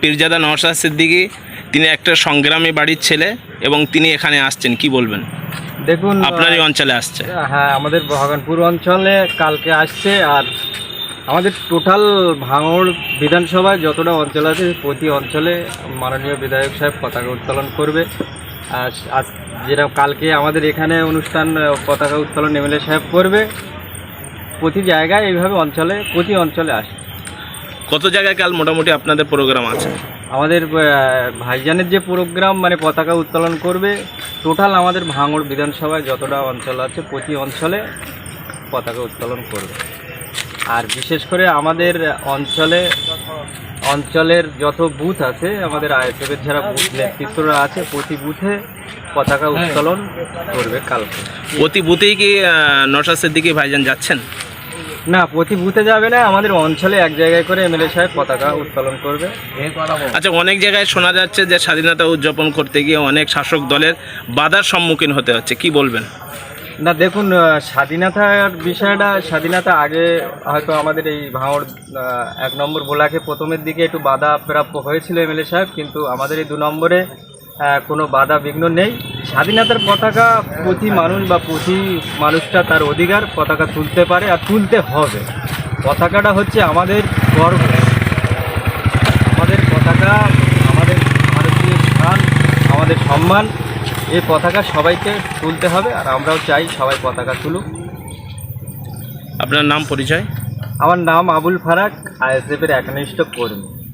পীরজাদা নওশাদ সিদ্দিকী তিনি একটা সংগ্রামী বাড়ির ছেলে এবং তিনি এখানে আসছেন কি বলবেন? দেখুন আপনার এই অঞ্চলে আসছে। হ্যাঁ আমাদের ভগবানপুর অঞ্চলে কালকে আসছে আর আমাদের টোটাল ভাঙড় বিধানসভায় যতটা অঞ্চল আছে প্রতি অঞ্চলে মাননীয় বিধায়ক সাহেব পতাকা উত্তোলন করবে। আর আজ যেরকম কালকে আমাদের এখানে অনুষ্ঠান পতাকা উত্তোলন এমএলএ সাহেব করবে। প্রতি জায়গায় এইভাবে অঞ্চলে প্রতি অঞ্চলে আসে কত জায়গায় কাল মোটামুটি আপনাদের প্রোগ্রাম আছে? আমাদের ভাইজানের যে প্রোগ্রাম মানে পতাকা উত্তোলন করবে টোটাল আমাদের ভাঙড় বিধানসভায় যতটা অঞ্চল আছে প্রতি অঞ্চলে পতাকা উত্তোলন করবে। আর বিশেষ করে আমাদের অঞ্চলে অঞ্চলের যত বুথ আছে আমাদের আইএসএফের যারা বুথ নেতৃত্বরা আছে প্রতি বুথে পতাকা উত্তোলন করবে কালকে। প্রতি বুথেই কি আহ, নওশাদ ভাইজান যাচ্ছেন? না প্রতি বুথে যাবে না আমাদের অঞ্চলে এক জায়গায় করে এমএলএ সাহেব পতাকা উত্তোলন করবে। আচ্ছা অনেক জায়গায় শোনা যাচ্ছে যে স্বাধীনতা উদযাপন করতে গিয়ে অনেক শাসক দলের বাধার সম্মুখীন হতে হচ্ছে। কি বলবেন? না দেখুন স্বাধীনতার বিষয়টা স্বাধীনতা আগে হয়তো আমাদের এই আহ, এক নম্বর ভোলাকে প্রথমের দিকে একটু বাধা প্রাপ্য হয়েছিল এমএলএ সাহেব কিন্তু আমাদের এই দু নম্বরে কোনো বাধা বিঘ্ন নেই। স্বাধীনতার পতাকা প্রতি মানুষ বা প্রতি মানুষটা তার অধিকার পতাকা তুলতে পারে আর তুলতে হবে। পতাকাটা হচ্ছে আমাদের গর্ব। আমাদের পতাকা আমাদের ভারতীয় স্থান আমাদের সম্মান এই পতাকা সবাইকে তুলতে হবে আর আমরাও চাই সবাই পতাকা তুলুক। আপনার নাম পরিচয়? আমার নাম আবুল ফারাক আইএসএফের একনিষ্ঠ কর্মী।